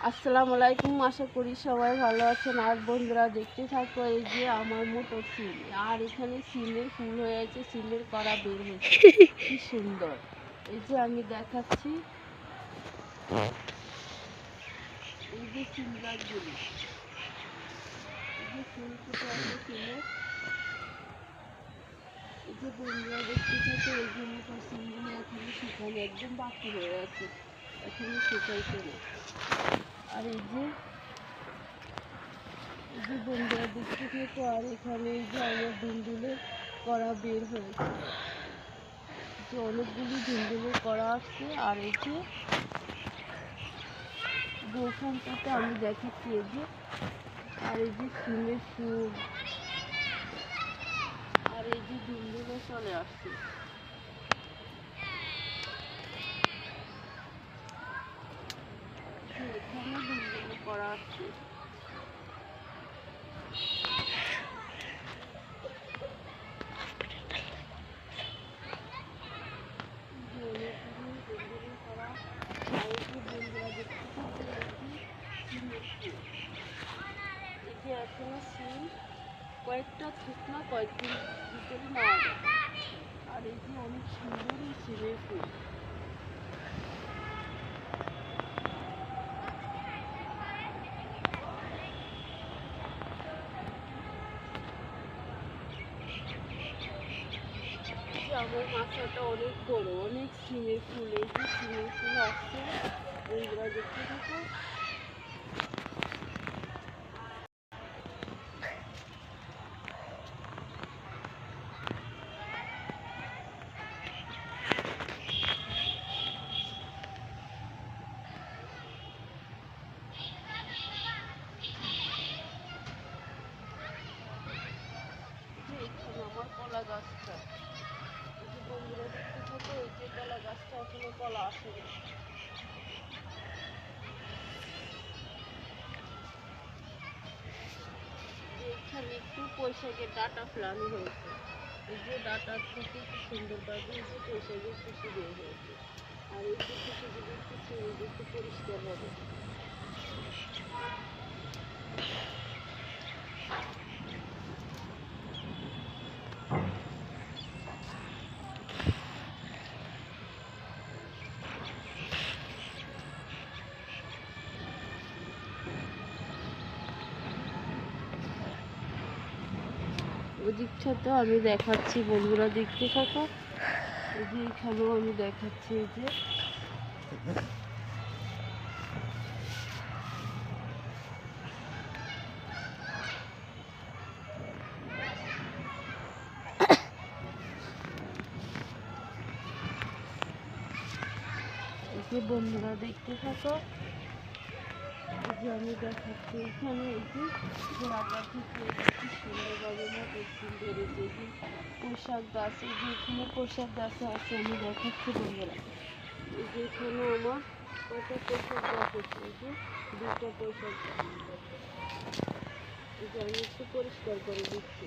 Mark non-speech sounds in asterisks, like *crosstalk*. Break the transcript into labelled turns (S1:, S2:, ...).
S1: আসসালামু আলাইকুম আশা করি সবাই ভালো আছেন। আর বন্ধুরা দেখতে থাকো এই যে আমার মতো সিল আর এখানে সিলের ফুল হয়ে আছে সিলের করা বের হয়েছে। *laughs* কি সুন্দর। এই যে আমি দেখাচ্ছি। এই যে সিল গাছগুলি। এই যে ফুল ফুটে আছে সিলের এই যে বন্ধুরা দেখতে থাকো এই যে মতো সিলগুলো এখনও শুকানো একদম বাকি হয়ে আছে। এখনও শুকাইছে না। আর এই যে এই যে বন্ধুরা দেখতে থাকো আর এখানে এই যে আমার দুলদুলের করা বের হয়েছে। যে অনেকগুলি দুলদুলের করা আসছে আর এই যে গোখানটাতে আমি দেখাচ্ছি এই যে, আর এই যে সিমের ফুল আর এই যে দুলদুলে চলে আসছে যে এখানে দুলদুলে করা আসছে যে অনেকগুলি দুলদুলে করা আর এই যে বন্ধুরা দেখতে থাকো এই যে সিমের ফুল যে সিম কয়েকটা শুকনো কয়েকদিন ভিতরে যাবে আর এই যে অনেক সুন্দর এই সিমের ফুল। অনেক বড়, অনেক সিমের ফুল, এই যে সিমের ফুল আসছে বন্ধুরা দেখতে থাকো। কলা গাছটা এখনও কলা আসেনি। এখানে একটু পয়সাকের ডাটা ফেলানো হয়েছে। এই যে ডাটা থেকে কি সুন্দরভাবে এই যে পয়সাকের কুচি বের হয়েছে। আর এই যে কুচিগুলো একটু ছেড়ে একটু পরিষ্কার হবে। ওদিকটাতেও আমি দেখাচ্ছি, বন্ধুরা দেখতে থাকো। এই এখানেও আমি দেখাচ্ছি এই যে বন্ধুরা দেখতে থাকো। যে আমি দেখাচ্ছি এখানে এই যে গোড়াটা থেকে কি সুন্দরভাবে মতো বেড়েছে এই পোশাক গাছ, এই যে এখানে পোশাক গাছ আছে, আমি দেখাচ্ছি বন্ধুরা। এই যে এখানে আমার কটা পোশাক গাছ আছে, এই যে দুটো পোশাক গাছ। আমি একটু পরিষ্কার করে দিচ্ছি।